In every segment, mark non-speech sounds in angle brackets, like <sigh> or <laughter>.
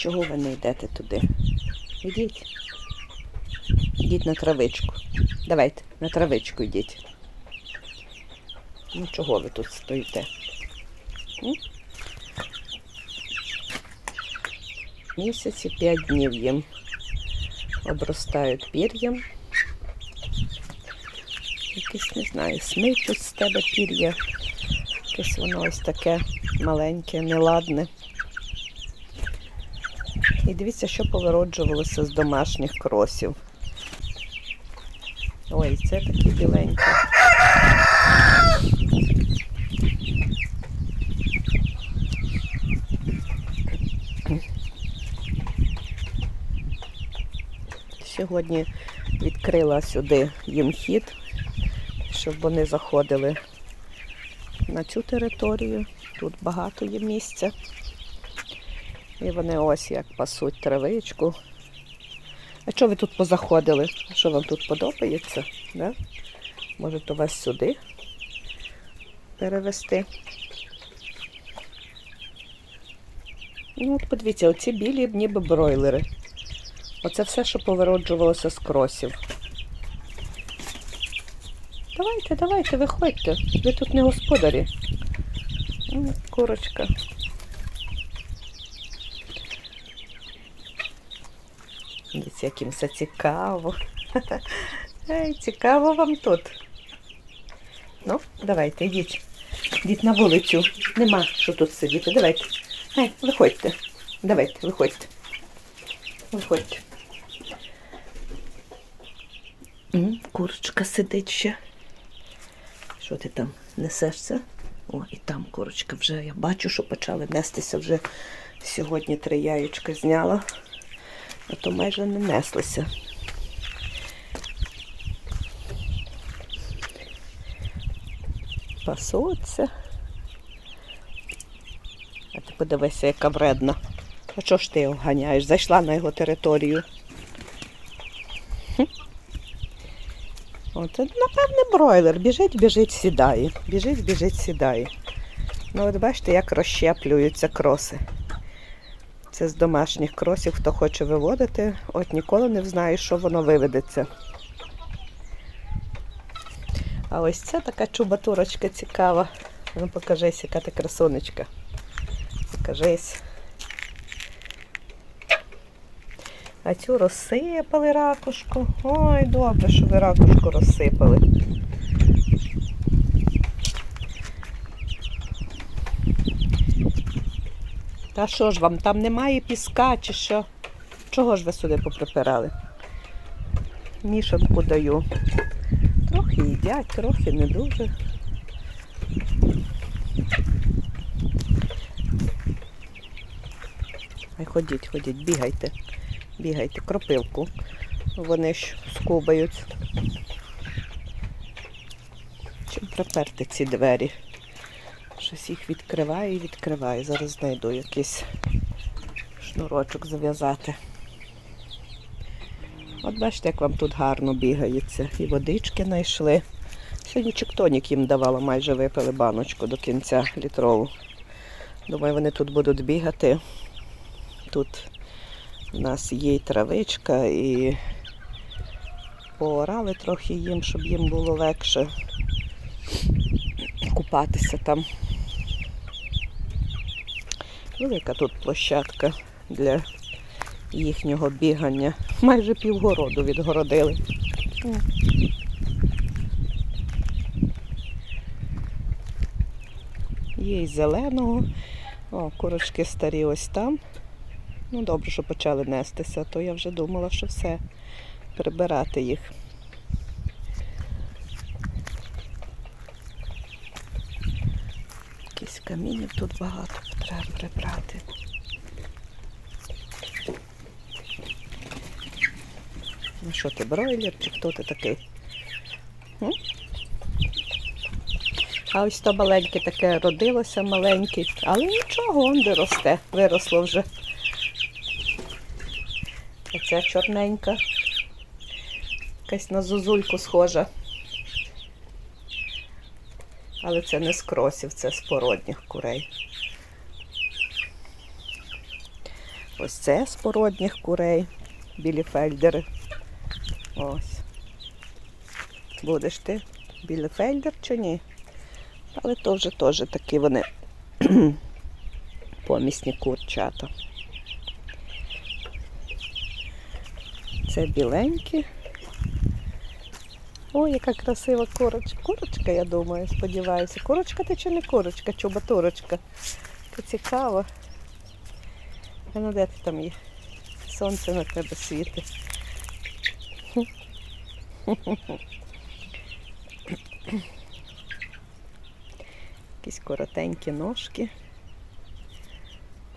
Чого ви не йдете туди? Йдіть. Йдіть на травичку. Давайте, на травичку йдіть. Ну чого ви тут стоїте? М? Місяці п'ять днів їм обростають пір'ям. Якесь, не знаю, смичуть з тебе пір'я. Якесь воно ось таке маленьке, неладне. І дивіться, що повироджувалося з домашніх кросів. Ой, це такі біленькі. Сьогодні відкрила сюди їм хід, щоб вони заходили на цю територію. Тут багато є місця. І вони ось як пасуть травичку. А що ви тут позаходили? Що вам тут подобається? Да? Може, то вас сюди перевести? Ну, от подивіться, оці білі ніби бройлери. Оце все, що повироджувалося з кросів. Давайте, давайте, виходьте. Ви тут не господарі. Курочка. Дивіться, яким все цікаво. Ей, цікаво вам тут. Ну, давайте, йдіть. Йдіть на вулицю. Нема що тут сидіти. Давайте. Ей, виходьте. Давайте, виходьте. Виходьте. Курочка сидить ще. Що ти там несешся? О, і там курочка вже. Я бачу, що почали нестися вже сьогодні три яєчка зняла, а то майже не неслися. Пасуться. А ти подивися, яка вредна. А чого ж ти його ганяєш? Зайшла на його територію. Оце, напевне, бройлер. Біжить, біжить, сідає. Біжить, біжить, сідає. Ну, от бачите, як розщеплюються кроси. Це з домашніх кросів, хто хоче виводити, от ніколи не знає, що воно виведеться. А ось це така чубатурочка цікава. Ну, покажись, яка ти красунечка. Покажись. А цю розсипали ракушку. Ой, добре, що ви ракушку розсипали. Та що ж вам, там немає піска чи що? Чого ж ви сюди поприпирали? Мішанку даю. Трохи їдять, трохи не дуже. Ай, ходіть, ходіть, бігайте, бігайте, кропивку. Вони ж скубають. Чим приперти ці двері? Щось їх відкриває і відкриває. Зараз знайду якийсь шнурочок зав'язати. От бачите, як вам тут гарно бігається. І водички знайшли. Сьогодні чектонік їм давала, майже випили баночку до кінця літрову. Думаю, вони тут будуть бігати. Тут у нас є і травичка, і поорали трохи їм, щоб їм було легше купатися там. Велика тут площадка для їхнього бігання. Майже півгороду відгородили. Є й зеленого. О, курочки старі ось там. Ну, добре, що почали нестися, то я вже думала, що все, прибирати їх. Якісь камінів тут багато треба прибрати. Ну що ти, бройлер чи хто ти такий? М? А ось то маленьке таке родилося маленьке, але нічого, он де росте, виросло вже. Оця чорненька. Якась на зозульку схожа. Але це не з кросів, це з породніх курей. Ось це з породніх курей, білі фельдери. Ось. Будеш ти білі фельдер чи ні? Але то вже теж такі вони <clears throat> помісні курчата. Це біленькі. Ой, яка красива курочка. Курочка, я думаю, сподіваюся. Курочка ти чи не курочка, чубатурочка. Це цікаво. А ну де ти там є? Сонце на тебе світить. Якісь коротенькі ножки.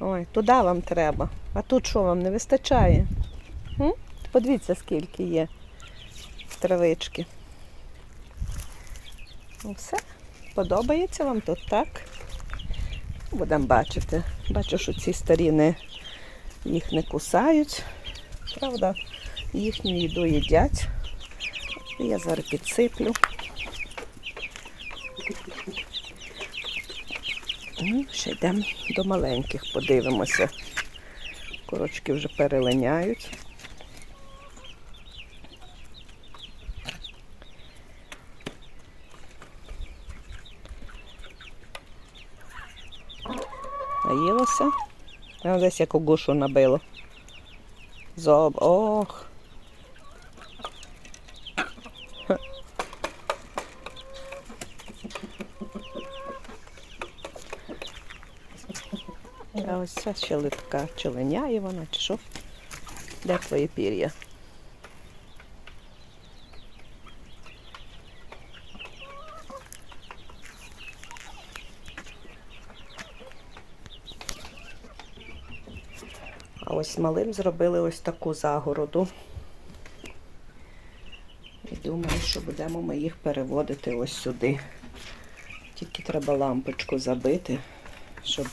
Ой, туди вам треба. А тут що вам не вистачає? Подивіться, скільки є травички. Ну все. Подобається вам тут, так? Будемо бачити. Бачу, що ці старі не, їх не кусають. Правда, їхню їду їдять. І Я зараз підсиплю. Ну, ще йдемо до маленьких, подивимося. Корочки вже перелиняють. Наїлося. А десь яку гушу набило. Зоб. Ох. А ось ця ще литка. Чи линяє вона, чи що? Де твої пір'я? А ось малим зробили ось таку загороду. І думаю, що будемо ми їх переводити ось сюди. Тільки треба лампочку забити, щоб.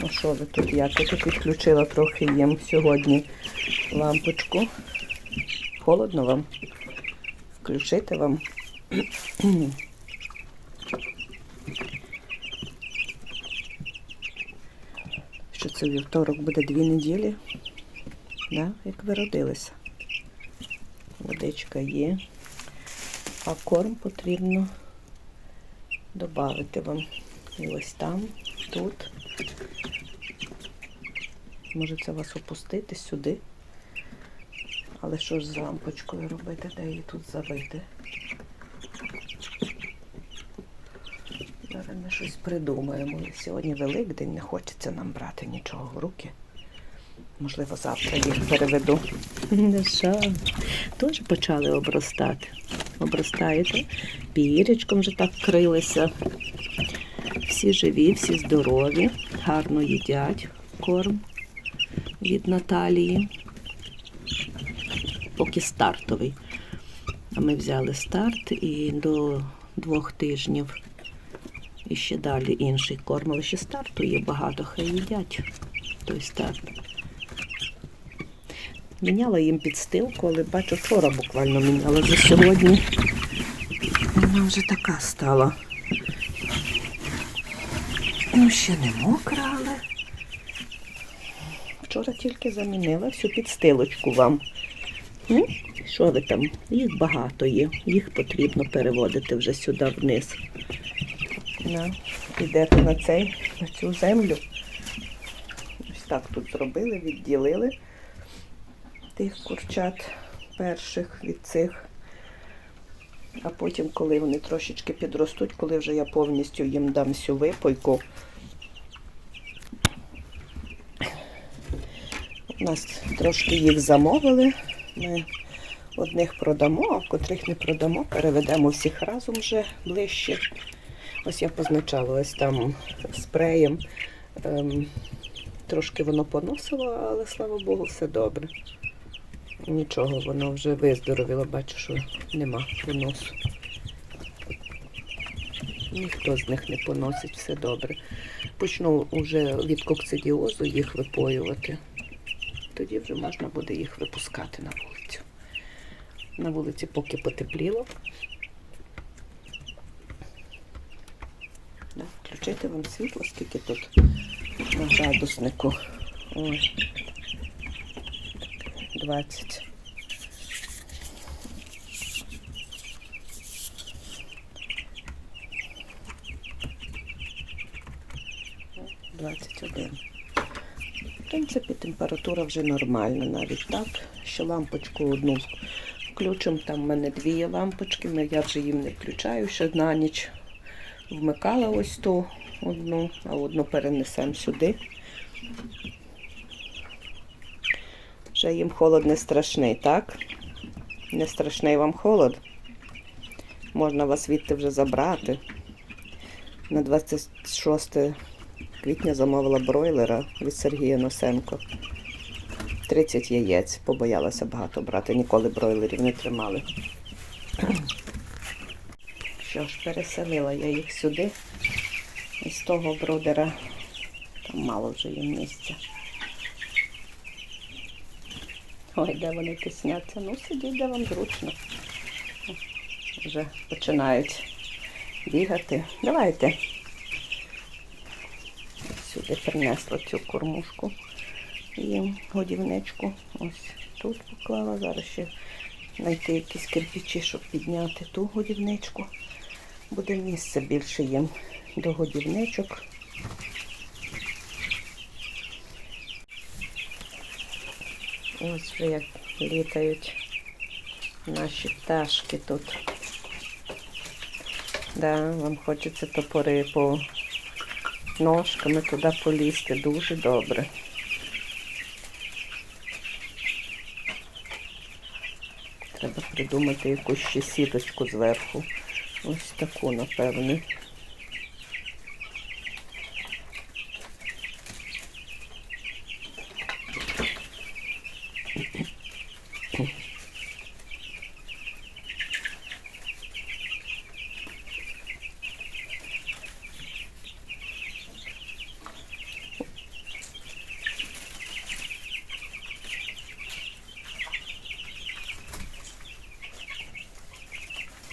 Ну що ви тут? Я тут відключила трохи їм сьогодні лампочку. Холодно вам? Включити вам. <clears throat> це вівторок буде дві неділі, да? як ви родилися. Водичка є, а корм потрібно додати вам. І ось там, тут. Може це вас опустити сюди. Але що ж з лампочкою робити, де її тут забити? Зараз ми щось придумаємо. Сьогодні Великдень, не хочеться нам брати нічого в руки. Можливо, завтра їх переведу. Не що? Теж почали обростати. Обростаєте. Пірячком вже так крилися. Всі живі, всі здорові, гарно їдять корм від Наталії. Поки стартовий. А ми взяли старт і до двох тижнів і ще далі інший корм, але ще старту є багато, хай їдять той старт. Міняла їм підстилку, але бачу, вчора буквально міняла, вже сьогодні вона вже така стала. Ну, ще не мокра, але вчора тільки замінила всю підстилочку вам. Що ви там? Їх багато є, їх потрібно переводити вже сюди вниз. На, підете на цей, на цю землю. Ось так тут зробили, відділили тих курчат перших від цих. А потім, коли вони трошечки підростуть, коли вже я повністю їм дам всю випойку. У нас трошки їх замовили. Ми одних продамо, а котрих не продамо, переведемо всіх разом вже ближче. Ось я позначала ось там спреєм. Ем, трошки воно поносило, але слава Богу, все добре. Нічого, воно вже виздоровіло, бачу, що нема поносу. Ніхто з них не поносить, все добре. Почну вже від кокцидіозу їх випоювати. Тоді вже можна буде їх випускати на вулицю. На вулиці поки потепліло. Да, включити вам світло, скільки тут на градуснику. Ой. 20. Двадцять один. В принципі, температура вже нормальна навіть так. Ще лампочку одну включимо. Там в мене дві лампочки, я вже їм не включаю, ще на ніч вмикала ось ту одну, а одну перенесемо сюди. Вже їм холод не страшний, так? Не страшний вам холод. Можна вас звідти вже забрати. На 26 квітня замовила бройлера від Сергія Носенко. 30 яєць. Побоялася багато брати. Ніколи бройлерів не тримали. Що ж, переселила я їх сюди. Із того бродера. Там мало вже є місця. Ой, де вони тисняться? Ну, сидіть, де вам зручно. Вже починають бігати. Давайте. Сюди принесла цю кормушку їм годівничку. Ось тут поклала. Зараз ще знайти якісь кирпичі, щоб підняти ту годівничку. Буде місце більше їм до годівничок. Ось вже як літають наші пташки тут. Да, вам хочеться топори по ножками туди полізти. Дуже добре. Треба придумати якусь ще сіточку зверху. Ось таку, напевне.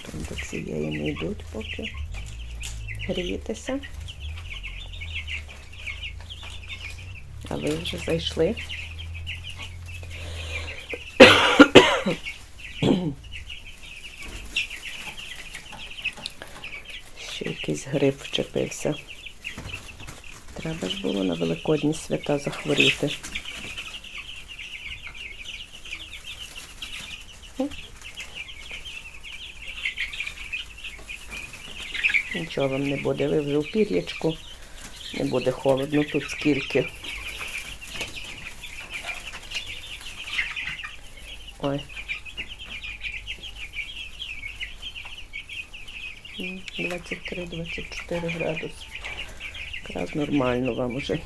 Там до цієї не йдуть поки грієтеся. А ви вже зайшли? Ще якийсь гриб вчепився. Треба ж було на великодні свята захворіти. Нічого вам не буде. Ви вже у пір'ячку. Не буде холодно тут скільки. Ой. М, 23-24 градуси. Якраз нормально вам уже.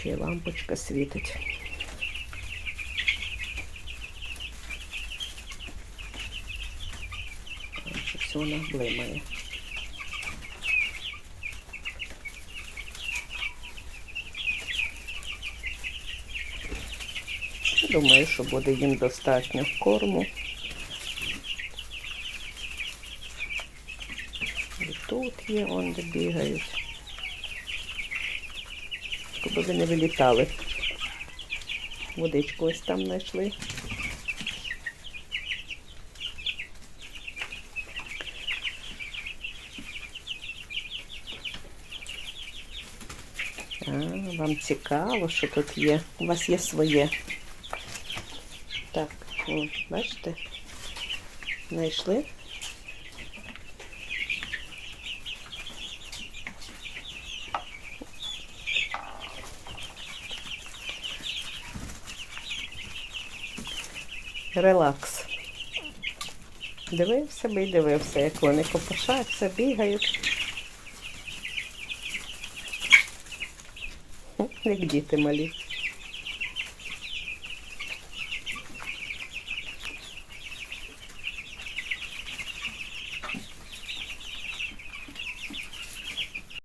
Ще лампочка світить. Все вона блимає. Думаю, що буде їм достатньо корму. І тут є, он де бігають. Щоб ви не вилітали. Водичку ось там знайшли. А, вам цікаво, що тут є. У вас є своє. Так, о, бачите? Знайшли? Релакс. Дивився би і дивився, як вони копошаться, бігають. Як діти малі.